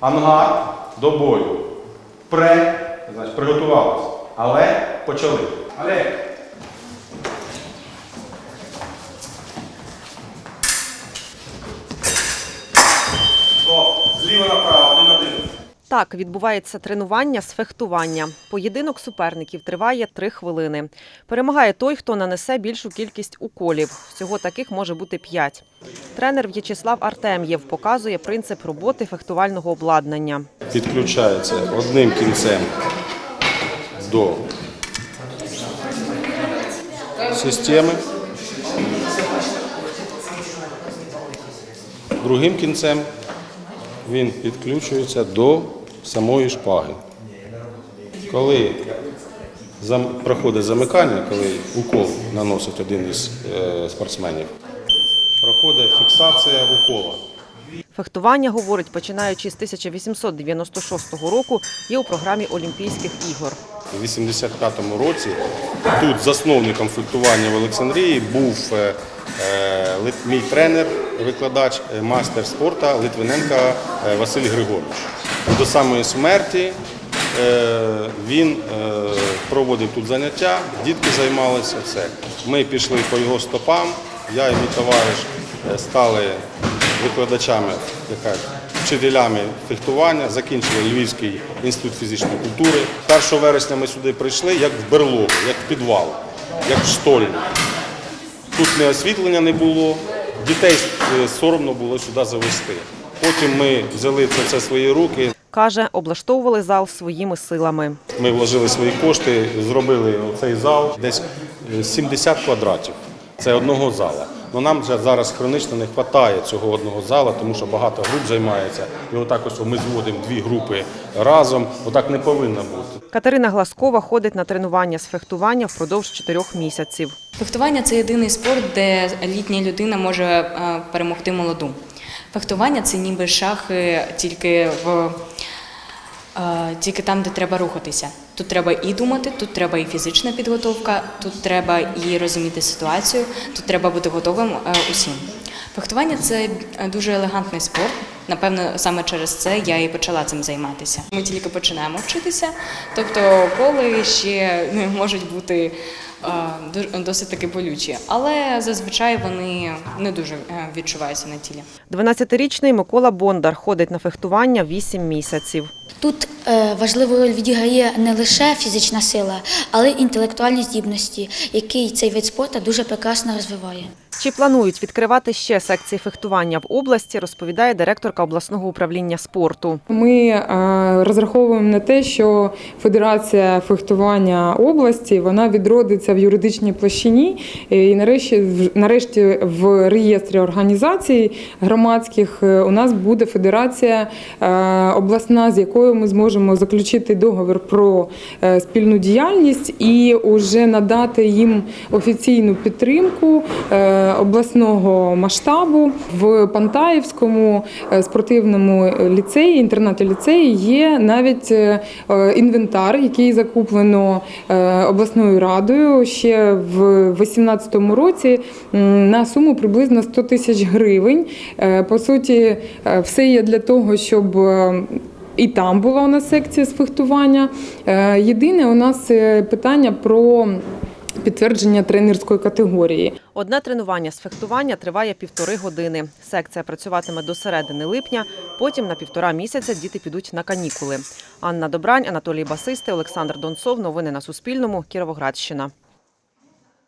Ангар до бою. Пре, значить, приготувалися. Але почали. Але. Стоп. Зліва направо. Так відбувається тренування з фехтування. Поєдинок суперників триває три хвилини. Перемагає той, хто нанесе більшу кількість уколів. Всього таких може бути п'ять. Тренер В'ячеслав Артем'єв показує принцип роботи фехтувального обладнання. підключається одним кінцем до системи, другим кінцем він підключується до самої шпаги. Коли проходить замикання, коли укол наносить один із е, спортсменів, проходить фіксація укола. Фехтування, говорить, починаючи з 1896 року, є у програмі Олімпійських ігор. У 85-му році тут засновником фехтування в Олександрії був е, е, мій тренер, викладач, майстер спорту Литвиненко е, Василь Григорович. До самої смерті е, він е, проводив тут заняття, дітки займалися все. Ми пішли по його стопам, я і мій товариш е, стали викладачами, вчителями фехтування, закінчили Львівський інститут фізичної культури. 1 вересня ми сюди прийшли як в берлогу, як в підвал, як в штольню. Тут не освітлення не було, дітей соромно було сюди завести. Потім ми взяли це в свої руки. Каже, облаштовували зал своїми силами. Ми вложили свої кошти, зробили цей зал десь е, 70 квадратів. Це одного зала. Ну нам вже зараз хронично не вистачає цього одного зала, тому що багато груп займається. І отак ось ми зводимо дві групи разом. Отак не повинно бути. Катерина Гласкова ходить на тренування з фехтування впродовж чотирьох місяців. Фехтування це єдиний спорт, де літня людина може е, перемогти молоду. Фехтування це ніби шахи тільки в е, тільки там, де треба рухатися. Тут треба і думати, тут треба і фізична підготовка, тут треба і розуміти ситуацію, тут треба бути готовим е, усім. Фехтування це е, дуже елегантний спорт. Напевно, саме через це я і почала цим займатися. Ми тільки починаємо вчитися, тобто коли ще не можуть бути досить таки болючі, але зазвичай вони не дуже е, відчуваються на тілі. 12-річний Микола Бондар ходить на фехтування 8 місяців. Тут е, важливу роль відіграє не лише фізична сила, але й інтелектуальні здібності, які цей вид спорту дуже прекрасно розвиває. Чи планують відкривати ще секції фехтування в області, розповідає директорка обласного управління спорту. Ми е, розраховуємо на те, що Федерація фехтування області вона відродиться в юридичній площині. Е, і нарешті, нарешті в реєстрі організацій громадських е, у нас буде федерація е, обласна, з якою ми зможемо заключити договір про спільну діяльність і вже надати їм офіційну підтримку обласного масштабу. В Пантаївському спортивному ліцеї, інтернаті ліцеї є навіть інвентар, який закуплено обласною радою ще в 2018 році на суму приблизно 100 тисяч гривень. Е, По суті, е, все є для того, щоб. е, і там була у нас секція з фехтування. Єдине у нас питання про підтвердження тренерської категорії. Одне тренування з фехтування триває півтори години. Секція працюватиме до середини липня. Потім на півтора місяця діти підуть на канікули. Анна Добрань, Анатолій Басисти, Олександр Донцов. Новини на Суспільному. Кіровоградщина.